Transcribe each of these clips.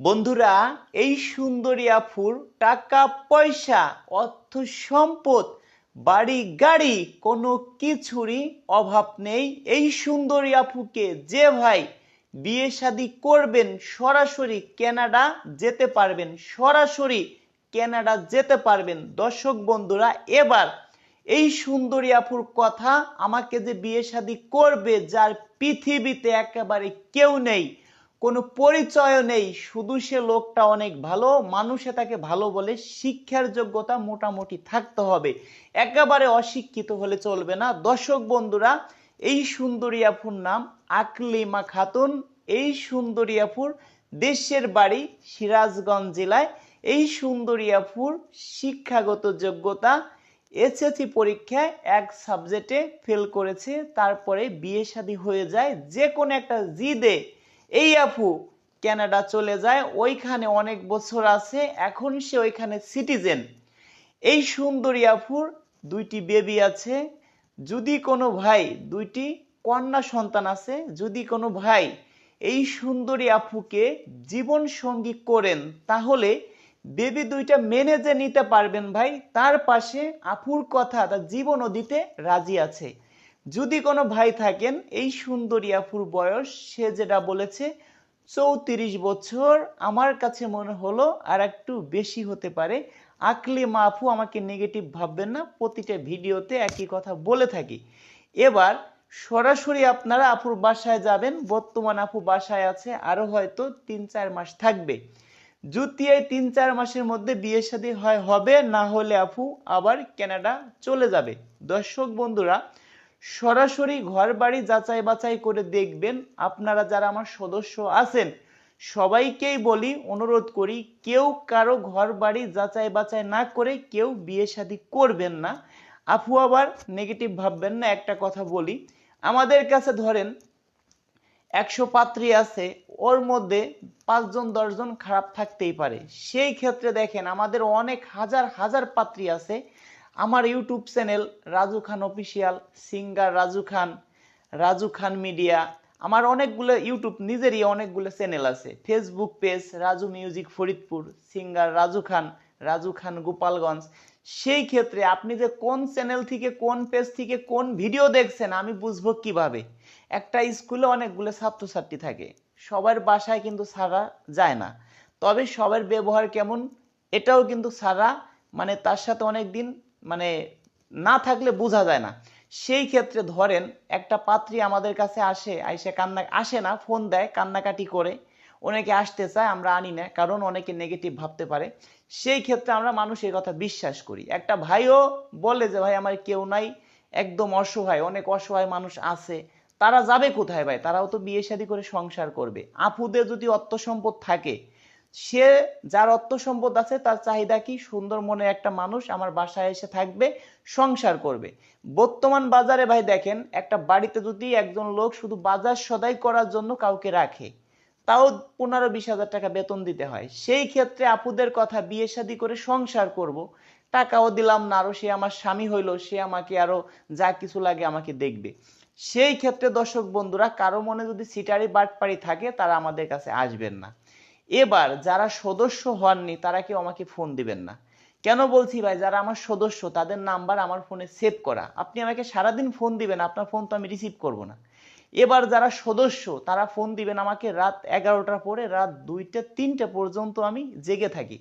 বন্ধুরা, এই সুন্দরী আফুর টাকা, পয়সা, অর্থ সম্পদ, বাড়ি, গাড়ি, কোনো কিছুরই অভাব নেই। এই সুন্দরী আপুকে যে ভাই বিয়ে শাদি করবেন, সরাসরি কানাডা যেতে পারবেন, সরাসরি কানাডা যেতে পারবেন। দর্শক বন্ধুরা, এবার এই সুন্দরী আপুর কথা আমাকে যে বিয়ে শাদি করবে, যার পৃথিবীতে একেবারে কেউ নেই কোনো পরিচয় নেই। শুধু সে লোকটা অনেক ভালো, মানুষে তাকে ভালো বলে শিক্ষার যোগ্যতা মোটামুটি থাকতে হবে। একেবারে অশিক্ষিত হলে চলবে না। দর্শক বন্ধুরা, এই সুন্দরী আফুর নাম আকলিমা খাতুন, এই সুন্দরী দেশের বাড়ি সিরাজগঞ্জ জেলায়, এই সুন্দরী শিক্ষাগত যোগ্যতা এসএসসি পরীক্ষায় এক সাবজেক্টে ফেল করেছে, তারপরে বিয়ে শাদী হয়ে যায় যে কোনো একটা জিদে এই আপু কানাডা চলে যায়, ওইখানে অনেক বছর আছে, এখন সে ওইখানে সিটিজেন। এই সুন্দরী আপুর দুইটি বেবি আছে, যদি কোনো ভাই, দুইটি কন্যা সন্তান আছে, যদি কোনো ভাই এই সুন্দরী আপুকে জীবন সঙ্গী করেন, তাহলে বেবি দুইটা মেনে যে নিতে পারবেন ভাই, তার পাশে আপুর কথা, তার জীবনও দিতে রাজি আছে। যদি কোনো ভাই থাকেন, এই সুন্দরী আপুর বয়স, সে যেটা বলেছে, চৌত্রিশ বছর, আমার কাছে মনে হলো আর একটু বেশি হতে পারে। আকলি মা আপু আমাকে নেগেটিভ ভাববেন না, প্রতিটা ভিডিওতে একই কথা বলে থাকি। এবার, সরাসরি আপনারা আপুর বাসায় যাবেন, বর্তমান আপু বাসায় আছে, আরও হয়তো তিন চার মাস থাকবে। যদি এই তিন চার মাসের মধ্যে বিয়ে শাদী হয়, হবে, না হলে আপু আবার কানাডা চলে যাবে। দর্শক বন্ধুরা সরাসরি ঘর বাড়ি যাচাই বাছাই করে দেখবেন আপনারা যারা আমার সদস্য আছেন, সবাইকেই বলি, অনুরোধ করি, কেউ কারও ঘর বাড়ি যাচাই বাছাই না করে কেউ বিয়ে শাদী করবেন না। আপু আবার নেগেটিভ ভাববেন না, একটা কথা বলি। আমাদের কাছে ধরেন একশো পাত্রী আছে, ওর মধ্যে পাঁচজন, দশজন খারাপ থাকতেই পারে। সেই ক্ষেত্রে দেখেন আমাদের অনেক হাজার হাজার পাত্রী আছে আমার YouTube channel Raju Khan official, singer Raju Khan Raju Khan media. আমার অনেকগুলো ইউটিউব, নিজেরই অনেকগুলো চ্যানেল আছে। Facebook page Raju music Faridpur, singer Raju Khan Raju Khan Gopalganj. সেই ক্ষেত্রে আপনি যে কোন চ্যানেল থেকে, কোন পেজ থেকে, কোন ভিডিও দেখছেন, আমি বুঝব কীভাবে? একটা স্কুলে অনেকগুলো ছাত্রছাত্রী থাকে। সবার বাসায় কিন্তু সারা যায় না। তবে সবার ব্যবহার কেমন? এটাও কিন্তু সারা মানে তার সাথে অনেক দিন মানে না থাকলে বোঝা যায় না। সেই ক্ষেত্রে ধরেন একটা পাত্রী আমাদের কাছে আসে, আইসে কান্না, আসে না, ফোন দেয়, কান্নাকাটি করে। অনেকে আসতে চায়, আমরা আনি না, কারণ অনেকে নেগেটিভ ভাবতে পারে। সেই ক্ষেত্রে আমরা মানুষের কথা বিশ্বাস করি। একটা ভাইও বলে যে, ভাই, আমার কেউ নাই, একদম অসহায়, অনেক অসহায় মানুষ আছে। তারা যাবে কোথায় ভাই? তারাও তো বিয়ে শাদী করে সংসার করবে। আপুদের যদি অর্থ সম্পদ থাকে সে যার অর্থ সম্পদ আছে, তার চাহিদা কি? সুন্দর মনে একটা মানুষ আমার বাসায় এসে থাকবে, সংসার করবে। বর্তমান বাজারে ভাই দেখেন, একটা বাড়িতে যদি একজন লোক শুধু বাজার সদাই করার জন্য কাউকে রাখে, তাও পনেরো বিশ হাজার টাকা বেতন দিতে হয়। সেই ক্ষেত্রে আপুদের কথা বিয়ে শাদী করে সংসার করব। টাকাও দিলাম না, আরও সে আমার স্বামী হইল, সে আমাকে আরও যা কিছু লাগে আমাকে দেখবে। সেই ক্ষেত্রে দর্শক বন্ধুরা, কারও মনে যদি সিটারি বাটপাড়ি থাকে, তারা আমাদের কাছে আসবেন না। এবার যারা সদস্য হননি, তারা কেউ আমাকে ফোন দিবেন না। কেন বলছি ভাই, যারা আমার সদস্য, তাদের নাম্বার আমার ফোনে সেভ করা। আপনি আমাকে সারাদিন ফোন দিবেন, আপনার ফোন তো আমি রিসিভ করব না। এবার যারা সদস্য, তারা ফোন দিবেন আমাকে রাত এগারোটার পরে, রাত দুইটা, তিনটে পর্যন্ত আমি জেগে থাকি।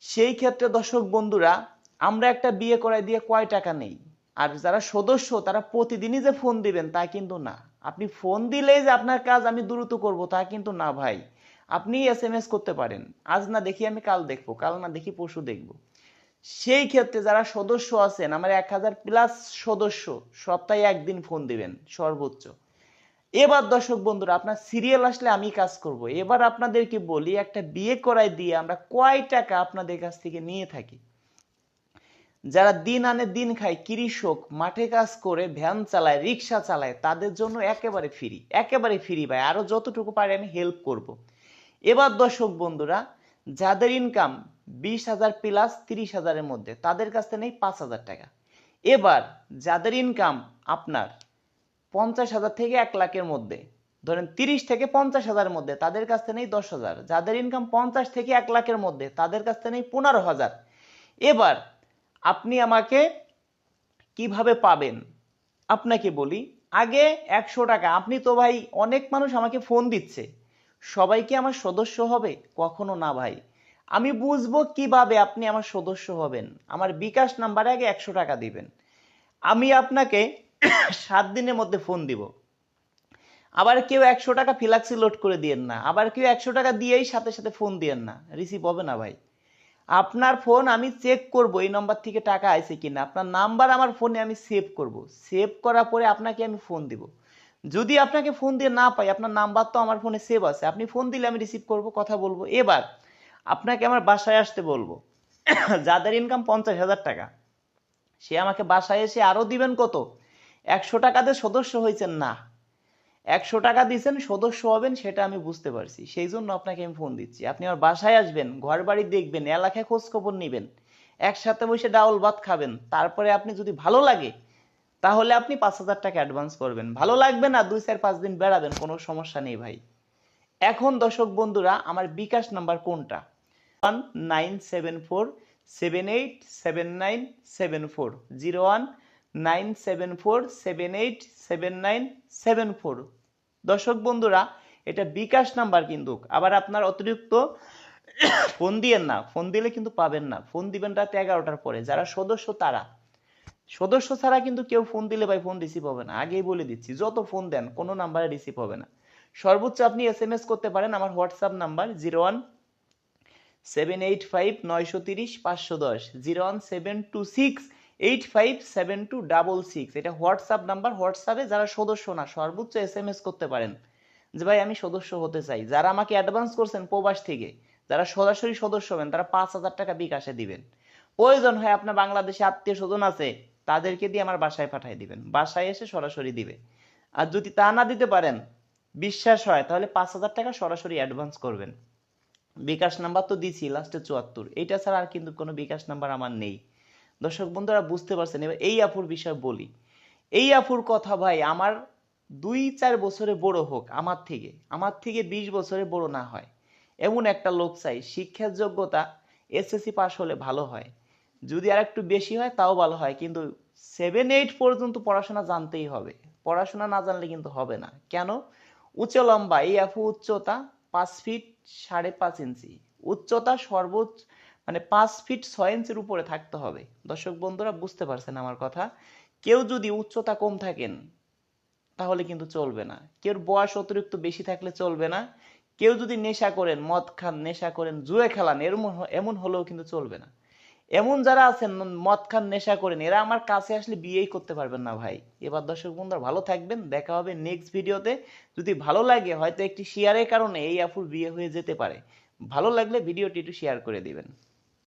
সেই ক্ষেত্রে দর্শক বন্ধুরা, আমরা একটা বিয়ে করাই দিয়ে কয় টাকা নেই? আর যারা সদস্য, তারা প্রতিদিনই যে ফোন দিবেন, তা কিন্তু না। আপনি ফোন দিলেই যে আপনার কাজ আমি দ্রুত করব, তা কিন্তু না ভাই। আপনি এস এম এস করতে পারেন। আজ না দেখি আমি, কাল দেখব। কাল না দেখি পরশু দেখব। সেই ক্ষেত্রে যারা সদস্য আছেন, আমার এক হাজার প্লাস সদস্য, সপ্তাহে একদিন ফোন দিবেন, সর্বোচ্চ। এবার দর্শক বন্ধুরা, আপনার সিরিয়াল আসলে আমি কাজ করব। এবার আপনাদেরকে বলি, একটা বিয়ে করাই দিয়ে আমরা কয় টাকা আপনাদের কাছ থেকে নিয়ে থাকি। যারা দিন আনে দিন খায়, কৃষক, মাঠে কাজ করে, ভ্যান চালায়, রিক্সা চালায়, তাদের জন্য একেবারে ফ্রি একেবারে ফ্রি ভাই। আরও যতটুকু পারে আমি হেল্প করব। এবার দর্শক বন্ধুরা, যাদের ইনকাম বিশ হাজার প্লাস তিরিশ হাজারের মধ্যে, তাদের কাছ থেকে নেই পাঁচ হাজার টাকা। এবার যাদের ইনকাম আপনার পঞ্চাশ হাজার থেকে এক লাখের মধ্যে, ধরেন তিরিশ থেকে পঞ্চাশ হাজারের মধ্যে, তাদের কাছ থেকে নেই দশ হাজার। যাদের ইনকাম পঞ্চাশ থেকে এক লাখের মধ্যে, তাদের কাছ থেকে নেই পনেরো হাজার। এবার আপনি আমাকে কীভাবে পাবেন? আপনাকে বলি, আগে একশো টাকা, আপনি তো ভাই অনেক মানুষ আমাকে ফোন দিচ্ছে। সবাই কি আমার সদস্য হবে? কখনো না ভাই। আমি বুঝব কীভাবে আপনি আমার সদস্য হবেন। আমার বিকাশ নাম্বারে আগে একশো টাকা দিবেন। আমি আপনাকে সাত দিনের মধ্যে ফোন দিব। আবার কেউ একশো টাকা ফিলাক্সি লোড করে দিয়েন না। আবার কেউ একশো টাকা দিয়েই সাথে সাথে ফোন দিয়েন না। রিসিভ হবে না ভাই। আপনার ফোন আমি চেক করব এই নাম্বার থেকে টাকা আইছে কিনা। আপনার নাম্বার আমার ফোনে আমি সেভ করব। সেভ করার পরে আপনাকে আমি ফোন দিব। যদি আপনাকে ফোন দিয়ে না পাই, আপনার নাম্বার তো আমার ফোনে সেভ আছে, আপনি ফোন দিলে আমি রিসিভ করব, কথা বলব। এবার আপনাকে আমার বাসায় আসতে বলব। যাদের ইনকাম পঞ্চাশ হাজার টাকা, সে আমাকে বাসায় এসে আরও দিবেন কত? একশো টাকাতে সদস্য হয়েছেন না। একশো টাকা দিয়েছেন, সদস্য হবেন, সেটা আমি বুঝতে পারছি। সেই জন্য আপনাকে আমি ফোন দিচ্ছি। আপনি আমার বাসায় আসবেন ঘর বাড়ি দেখবেন, এলাকায় খোঁজ খবর নেবেন, একসাথে বসে ডাউল ভাত খাবেন। তারপরে আপনি যদি ভালো লাগে তাহলে আপনি পাঁচ হাজার টাকা অ্যাডভান্স করবেন। ভালো লাগবে না, দুই চার পাঁচ দিন বেড়াবেন, কোনো সমস্যা নেই ভাই। এখন দর্শক বন্ধুরা, আমার বিকাশ নাম্বার কোনটা? One nine seven four seven eight seven nine seven four zero one nine seven four seven eight seven nine seven four দর্শক বন্ধুরা, এটা বিকাশ নাম্বার কিন্তু। আবার আপনার অতিরিক্ত ফোন দিয়েন না। ফোন দিলে কিন্তু পাবেন না। ফোন দিবেন রাতে এগারোটার পরে। যারা সদস্য তারা। সদস্য ছাড়া কিন্তু কেউ ফোন দিলে ভাই ফোন রিসিভ হবে না। আগেই বলে দিচ্ছি, যত ফোন দেন, কোনো নাম্বারে রিসিভ হবে না। সর্বোচ্চ আপনি এস এম এস করতে পারেন, আমার WhatsApp number zero one seven eight five নয়শো তিরিশ পাঁচশো দশ zero one seven two six eight five seven two double six এটা হোয়াটসঅ্যাপ নাম্বার হোয়াটসঅ্যাপে যারা সদস্য না, সর্বোচ্চ এস এম এস করতে পারেন। যে ভাই, আমি সদস্য হতে চাই। যারা আমাকে অ্যাডভান্স করছেন প্রবাস থেকে, যারা সরাসরি সদস্য হবেন, তারা পাঁচ হাজার টাকা বিকাশে দিবেন। প্রয়োজন হয় আপনার বাংলাদেশে আত্মীয় স্বজন আছে তাদেরকে দিয়ে আমার বাসায় পাঠিয়ে দিবেন। বাসায় এসে সরাসরি দিবে। আর যদি তা না দিতে পারেন, বিশ্বাস হয়, তাহলে পাঁচ হাজার টাকা সরাসরি অ্যাডভান্স করবেন। বিকাশ নাম্বার তো দিছি লাস্টে চুয়াত্তর। এইটা ছাড়া আর কিন্তু কোনো বিকাশ নাম্বার আমার নেই। দর্শক বন্ধুরা, বুঝতে পারছেন? এবার এই আফুর বিষয় বলি। এই আফুর কথা ভাই, আমার দুই চার বছরে বড় হোক, আমার থেকে আমার থেকে বিশ বছরে বড় না হয়। এমন একটা লোক চাই, শিক্ষার যোগ্যতা এসএসসি পাস হলে ভালো হয়। যদি আর একটু বেশি হয়, তাও ভালো হয়। কিন্তু সেভেন এইট পর্যন্ত পড়াশোনা জানতেই হবে। পড়াশোনা না জানলে কিন্তু হবে না। কেন? উচ্চ লম্বা, এই আফু উচ্চতা পাঁচ ফিট সাড়ে পাঁচ ইঞ্চি। উচ্চতা সর্বোচ্চ মানে পাঁচ ফিট ছয় ইঞ্চির উপরে থাকতে হবে। দর্শক বন্ধুরা, বুঝতে পারছেন আমার কথা? কেউ যদি উচ্চতা কম থাকেন, তাহলে কিন্তু চলবে না। কেউ বয়স অতিরিক্ত বেশি থাকলে চলবে না। কেউ যদি নেশা করেন, মদ খান, নেশা করেন, জুয়ে খেলান, এরম এমন হলেও কিন্তু চলবে না। এমন যারা আছেন, মদ খান, নেশা করেন, এরা আমার কাছে আসলে বিয়েই করতে পারবেন না ভাই। এবার দর্শক বন্ধুরা, ভালো থাকবেন, দেখা হবে নেক্সট ভিডিওতে যদি ভালো লাগে, হয়তো একটি শেয়ারের কারণে এই আপুর বিয়ে হয়ে যেতে পারে। ভালো লাগলে ভিডিওটি একটু শেয়ার করে দিবেন।